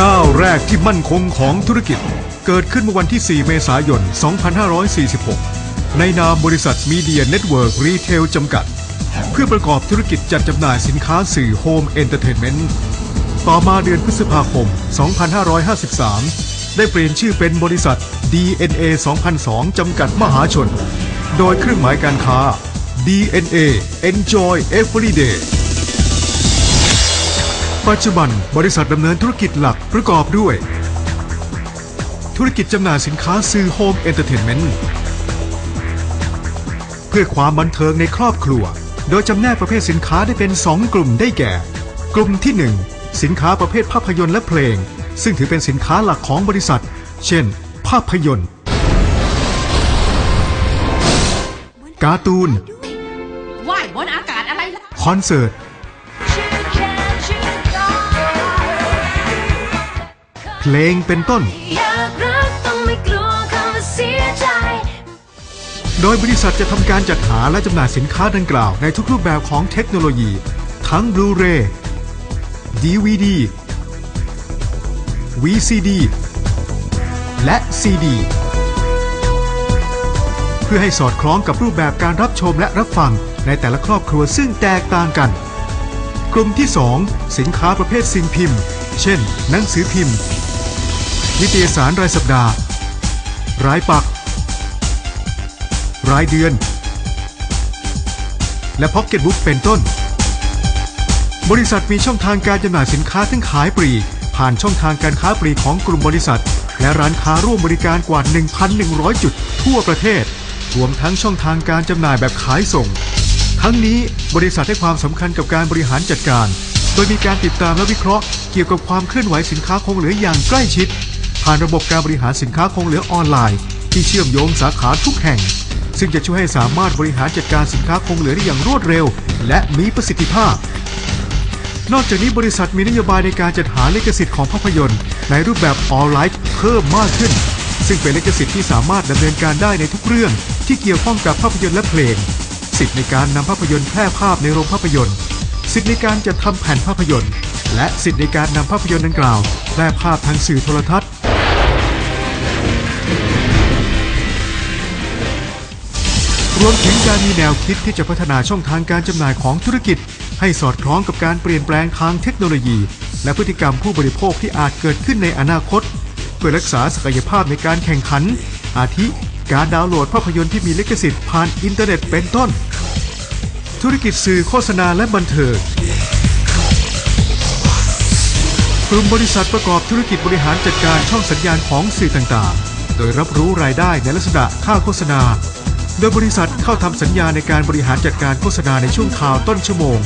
ก้าวแรกที่มั่นคงของธุรกิจ เกิดขึ้นเมื่อวันที่ 4 เมษายน 2546 ในนามบริษัทมีเดียเน็ตเวิร์กรีเทลจำกัด เพื่อประกอบธุรกิจจัดจำหน่ายสินค้าสื่อโฮมเอนเตอร์เทนเมนต์ต่อมาเดือนพฤษภาคม 2553 ได้เปลี่ยนชื่อเป็นบริษัท DNA 2002 จำกัดมหาชน โดยเครื่องหมายการค้า DNA Enjoy Everyday ปัจจุบันบริษัทดำเนินธุรกิจหลักประกอบด้วย ธุรกิจจำหน่ายสินค้าซื้อโฮมเอนเตอร์เทนเมนต์เพื่อความบันเทิงในครอบครัว โดยจำแนกประเภทสินค้าได้เป็น 2 กลุ่มได้แก่ กลุ่มที่ 1 สินค้าประเภทภาพยนตร์และเพลง ซึ่งถือเป็นสินค้าหลักของบริษัท เช่น ภาพยนตร์ การ์ตูน ว่ายบนอากาศอะไรล่ะ คอนเสิร์ต เพลงเป็นต้นอยากรักต้องไม่กลัวคำว่าเสียใจโดยบริษัทจะทำการจัดหาและจำหน่ายสินค้าดังกล่าว ในทุกรูปแบบของเทคโนโลยี ทั้ง Blu-ray DVD VCD และ CD เพื่อให้สอดคล้องกับรูปแบบการรับชมและรับฟังในแต่ละครอบครัวซึ่งแตกต่างกัน กลุ่มที่ 2 สินค้าประเภทสิ่งพิมพ์ เช่น หนังสือพิมพ์ นิตยสารรายสัปดาห์ รายปัก รายเดือน และพ็อกเก็ตบุ๊กเป็นต้น บริษัทมีช่องทางการจำหน่ายสินค้าทั้งขายปลีกผ่านช่องทางการค้าปลีกของกลุ่มบริษัท และร้านค้าร่วมบริการกว่า 1,100 จุด ทั่วประเทศ รวมทั้งช่องทางการจำหน่ายแบบขายส่ง ทั้งนี้บริษัทให้ความสำคัญกับการบริหารจัดการ โดยมีการติดตามและวิเคราะห์เกี่ยวกับความเคลื่อนไหวสินค้าคงเหลืออย่างใกล้ชิด ผ่านระบบการบริหารสินค้าคงเหลือออนไลน์ ที่เชื่อมโยงสาขาทุกแห่ง ซึ่งจะช่วยให้สามารถบริหารจัดการสินค้าคงเหลือได้อย่างรวดเร็ว และมีประสิทธิภาพ นอกจากนี้บริษัทมีนโยบายในการจัดหาลิขสิทธิ์ของภาพยนตร์ ในรูปแบบออนไลน์เพิ่มมากขึ้น ซึ่งเป็นลิขสิทธิ์ที่สามารถดำเนินการได้ในทุกเรื่อง ที่เกี่ยวข้องกับภาพยนตร์และเพลง สิทธิ์ในการนำภาพยนตร์แพร่ภาพในโรงภาพยนตร์ สิทธิ์ในการจัดทำแผ่นภาพยนตร์และสิทธิ์ในการนำภาพยนตร์ดังกล่าวแพร่ภาพทางสื่อโทรทัศน์ รวมถึงการมีแนวคิดที่จะพัฒนาช่องทางการจำหน่ายของธุรกิจ ให้สอดคล้องกับการเปลี่ยนแปลงทางเทคโนโลยี และพฤติกรรมผู้บริโภคที่อาจเกิดขึ้นในอนาคต เพื่อรักษาศักยภาพในการแข่งขัน อาทิ การดาวน์โหลดภาพยนตร์ที่มีลิขสิทธิ์ผ่านอินเทอร์เน็ตเป็นต้น ธุรกิจสื่อโฆษณาและบันเทิงกลุ่มบริษัทประกอบธุรกิจบริหารจัดการช่องสัญญาณของสื่อต่างๆ โดยรับรู้รายได้ในลักษณะค่าโฆษณา โดยบริษัทเข้าทำสัญญาในการบริหารจัดการโฆษณาในช่วงข่าวต้นชั่วโมง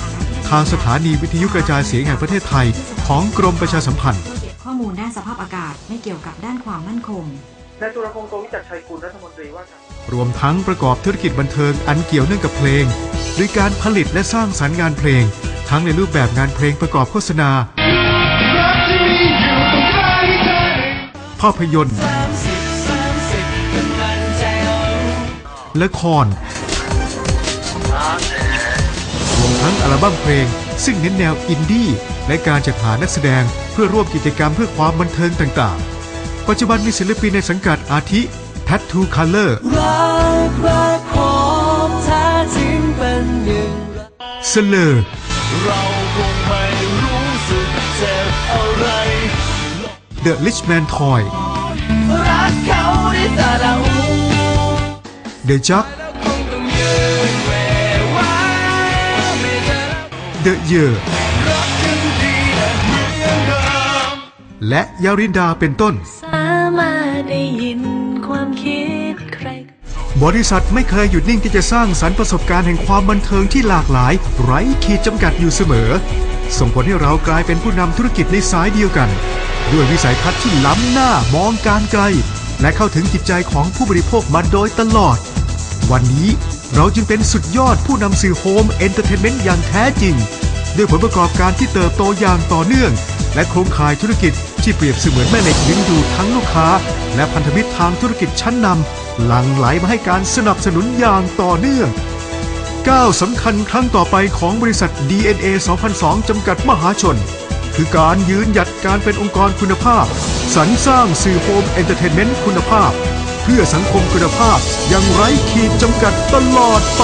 ทางสถานีวิทยุกระจายเสียงแห่งประเทศไทย ของกรมประชาสัมพันธ์เก็บข้อมูลด้านสภาพอากาศไม่เกี่ยวกับด้านความมั่นคงนายตุลพงศ์โตวิจักรชัยกุลรัฐมนตรีว่าการรวมทั้งประกอบธุรกิจบันเทิงอันเกี่ยวเนื่องกับเพลงด้วยการผลิตและสร้างสรรค์งานเพลง ทั้งในรูปแบบงานเพลงประกอบโฆษณา ภาพยนตร์ ละครรวมทั้งอัลบั้มเพลง ซึ่งเน้นแนวอินดี้และการจัดหานักแสดงเพื่อร่วมกิจกรรมเพื่อความบันเทิงต่างๆ ปัจจุบันมีศิลปินในสังกัดอาทิ Tattoo Color รักรักของแท้จริงเป็นอย่างไรเสลอเราคงไม่รู้สึกเจ็บอะไร The Richman Toy รักเขาได้แต่ละหู The Jug คงต้องยืนเวไว้ไม่ได้ The Year รักกันดีและเหมือนเดิมและยารินดาเป็นต้น สามารถได้ยินความคิดใคร บริษัทไม่เคยหยุดนิ่งที่จะสร้างสรรค์ประสบการณ์แห่งความบันเทิงที่หลากหลาย ไร้ขีดจำกัดอยู่เสมอ ส่งผลให้เรากลายเป็นผู้นำธุรกิจในสายเดียวกัน ด้วยวิสัยทัศน์ที่ล้ำหน้ามองการไกล และเข้าถึงจิตใจของผู้บริโภคมาโดยตลอด วันนี้เราจึงเป็นสุดยอดผู้นำสื่อโฮมเอนเตอร์เทนเมนต์อย่างแท้จริง ด้วยผลประกอบการที่เติบโตอย่างต่อเนื่อง และโครงข่ายธุรกิจที่เปรียบเสมือนแม่เหล็กดึงดูดทั้งลูกค้า และพันธมิตรทางธุรกิจชั้นนำหลั่งไหลมาให้การสนับสนุนอย่างต่อเนื่องก้าวสำคัญครั้งต่อไปของบริษัท DNA 2002 จำกัดมหาชน คือการยืนหยัดการเป็นองค์กรคุณภาพ สรรสร้างสื่อโฮมเอนเตอร์เทนเมนต์คุณภาพ พื่อสังคมคุณภาพอย่างไร้ขีดจำกัดตลอดไป